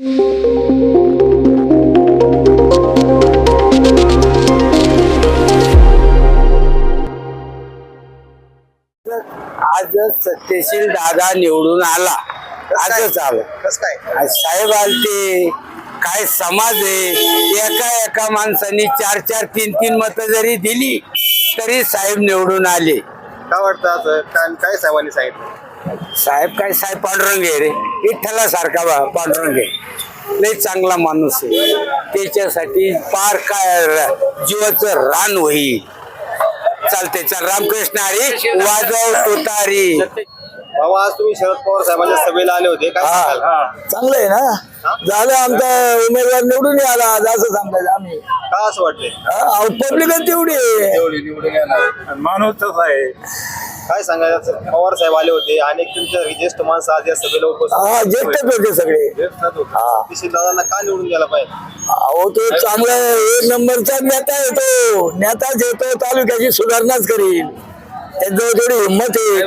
आजच सत्यशील दादा निवडून आला. आजच आलं कस काय? आज साहेब आलते. काय समाज आहे? एका एका माणसाने चार चार तीन तीन मत जरी दिली तरी साहेब निवडून आले. काय वाटतं असं काय काय साहेबांनी सांगितलं? साहेब काय साहेब पांडुरंग आहे रे. विठ्ठला सारखा बा पांडुरंग आहे. लय चांगला माणूस आहे. त्याच्यासाठी पार काय र- जीवाचं रान होई. चालते चल. रामकृष्ण हरी वाजव तुतारी बाबा आज तुम्ही शरद पवार साहेबांच्या सभेला आले होते. काय हा. सांगाल? चांगलं आहे ना? झालं आमचा उमेदवार निवडून नाही आला आज असं सांगायचं आम्ही. का असं वाटतंय? पब्लिकच तेवढी आहे. माणूसच आहे. काय सांगायचं? पवार साहेब आले होते अनेक तुमच्या ज्येष्ठ माणसं आज या सभेला उपस्थित हा ज्येष्ठच होते सगळे. हा. सतीश दादांना का निवडून द्यायला पाहिजे अहो तो चांगला एक नंबरचा नेता आहे तो. नेताच येतो तालुक्याची सुधारणाच करील. त्याजवळ थोडी हिंमत आहे.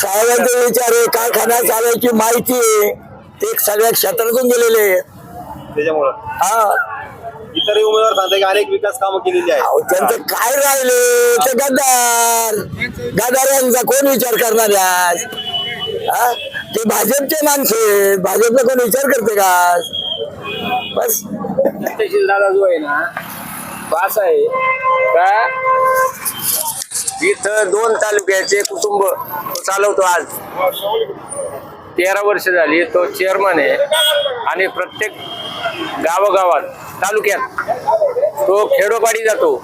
साहेबांचे विचार आहे. कारखाना चालवायची माहिती आहे. ते सगळ्या क्षेत्रातून गेलेले आहेत. त्याच्यामुळं? हा. इतरही उमेदवार सांगतात की अनेक विकास कामं केलेली आहेत. अहो त्यांचं काय राहिले? ते गद्दार. गद्दार यांचा कोण विचार करणार आहे आज हा? ते भाजपचे माणसं. आहेत. भाजपचा कोण विचार करते का? आज? बस. तहसील दादा जो आहे ना पास आहे. का? इथं दोन तालुक्याचे कुटुंब तो चालवतो आज. तेरा वर्ष झाली तो चेअरमन आहे. आणि प्रत्येक गावोगावात तालुक्यात. तो खेडोपाडी जातो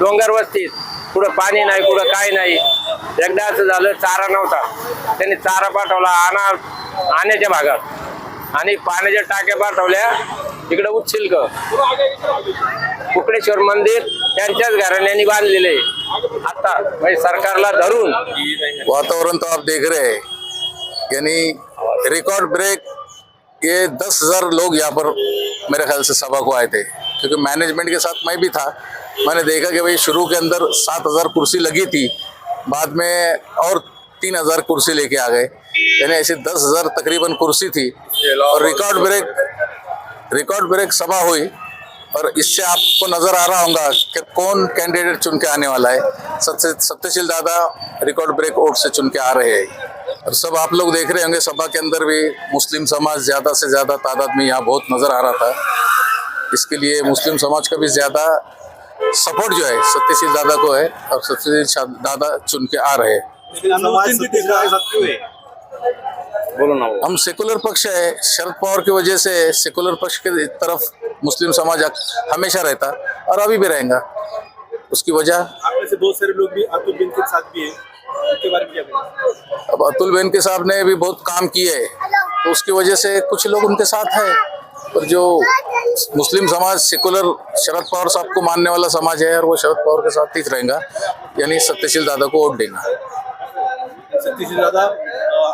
डोंगर वस्तीत. कुठं पाणी नाही कुठं काय नाही. एकदा असं झालं चारा नव्हता. त्यांनी चारा पाठवला आणा आण्याच्या भागात. आणि पाण्याच्या टाक्या पाठवल्या इकडं उच्चिल्क कुकडेश्वर मंदिर त्यांच्याच घराण्याने बांधलेले आता म्हणजे सरकारला धरून. वातावरण तो आप देख रहे हैं. यानी रिकॉर्ड ब्रेक ये दस हज़ार लोग यहाँ पर मेरे ख्याल से सभा को आए थे। क्योंकि मैनेजमेंट के साथ मैं भी था। मैंने देखा कि भाई शुरू के अंदर सात हज़ार कुर्सी लगी थी। बाद में और तीन हज़ार कुर्सी लेके आ गए। यानी ऐसे दस हज़ार तकरीबन कुर्सी थी। और रिकॉर्ड ब्रेक रिकॉर्ड ब्रेक सभा हुई। और इससे आपको नज़र आ रहा होगा कि कौन कैंडिडेट चुन के आने वाला है। सत्य, सत्यशील दादा रिकॉर्ड ब्रेक वोट से चुन के आ रहे हैं। और सब आप लोग देख रहे होंगे सभा के अंदर भी मुस्लिम समाज ज़्यादा से ज़्यादा तादाद में यहाँ बहुत नज़र आ रहा था। इसके लिए मुस्लिम समाज का भी ज़्यादा सपोर्ट जो है सत्यशील दादा को है और सत्यशील दादा चुन के आ रहे हैं। है। बोलो ना हम सेकुलर पक्ष है शरद पवार की वजह से सेकुलर पक्ष के तरफ़ मुस्लिम समाज हमेशा रहता और अभी भी रहेगा। उसकी वजह आप में से बहुत सारे लोग भी अतुल बिन के साथ भी हैं। उसके बारे में क्या कहेंगे अब अतुल बेन के साहब ने भी बहुत काम किए है तो उसकी वजह से कुछ लोग उनके साथ है। और जो मुस्लिम समाज सेकुलर शरद पवार साहब को मानने वाला समाज है और वो शरद पवार के साथ ही रहेगा यानी सत्यशील दादा को वोट देगा दादा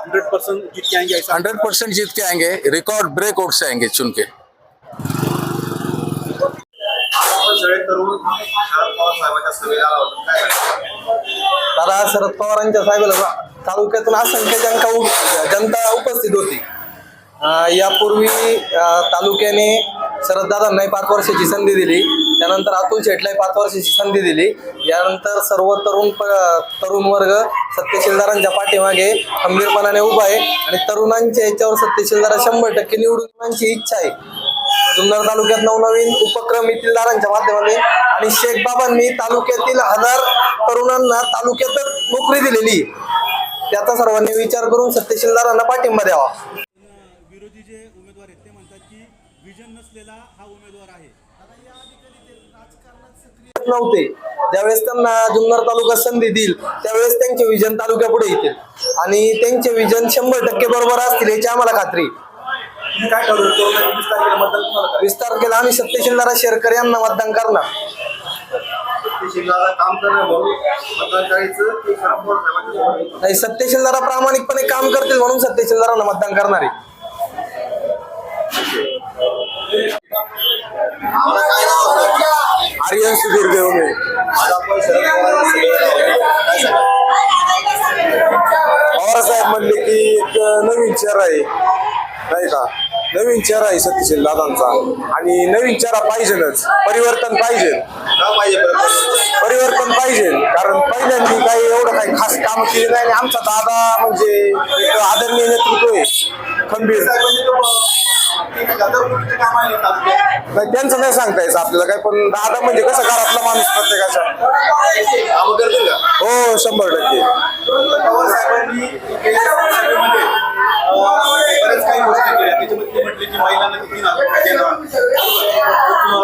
हंड्रेड परसेंट जीत के आएँगे हंड्रेड परसेंट जीत के आएँगे रिकॉर्ड ब्रेक वोट से आएँगे चुन के। शरद पवार साहेबांच्या सभेला आला होता काय दादा शरद पवारांच्या साहेबाला तालुक्यातून असंख्य जनता जनता उपस्थित होती. यापूर्वी तालुक्याने शरददादांनाही पाच वर्षाची संधी दिली. त्यानंतर अतुल शेटलाही पाच वर्षाची संधी दिली. यानंतर सर्व तरुण प- तरुण वर्ग सत्यशीलदारांच्या पाठीमागे खंबीरपणाने उभा आहे आणि तरुणांच्या याच्यावर सत्यशीलदारा शंभर टक्के निवडून इच्छा आहे. जुन्नर तालुक्यात नवनवीन उपक्रम येथीलदारांच्या माध्यमाने आणि शेख बाबांनी तालुक्यातील हजार तरुणांना तालुक्यातच नोकरी दिलेली. त्याचा सर्वांनी विचार करून सत्यशीलदारांना पाठिंबा द्यावा. विरोधी जे उमेदवार आहेत ते म्हणतात की विजन नसलेला हा उमेदवार आहे. नव्हते. ज्यावेळेस त्यांना जुन्नर तालुका संधी देईल त्यावेळेस त्यांचे विजन तालुक्या पुढे येतील. आणि त्यांचे विजन शंभर टक्के बरोबर असतील याची आम्हाला खात्री. तुम्ही काय ठरवलं मतदान तुम्हाला करायचं. विस्तार केला आम्ही सत्यशीलदारा शेरकर यांना मतदान करणार काम म्हणून मतदान करायचं? नाही सत्यशीलदारा प्रामाणिकपणे काम करतील म्हणून सत्यशीलदारांना मतदान करणार आहे? आर्यन सुधीर देवणे आज आपण शरद? पवार नवीन चेहरा आहे सतीशील सत्यशील दादांचा. आणि नवीन चेहरा पाहिजेच परिवर्तन पाहिजे पाहिजे परिवर्तन पाहिजे. कारण पहिल्यांनी काही एवढं काही खास काम केले नाही आणि आमचा दादा म्हणजे आदरणीय नेतृत्व आहे. खंबीर. तो, आहे नाही त्यांचं नाही सांगता यायचं आपल्याला काय पण दादा म्हणजे कसं घरातला माणूस प्रत्येकाचा. हो शंभर टक्के. की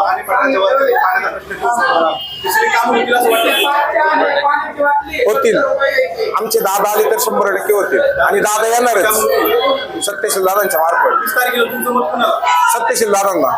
आणि वर पाण्याचा प्रश्न कामं होतील असं वाटतं होतील. आमचे दादा आले तर शंभर टक्के होतील. आणि दादा येणारच सत्यशील दादांच्या मार्फत. वीस तारखेला तुमचं मत कुणाला? सत्यशील दादांना.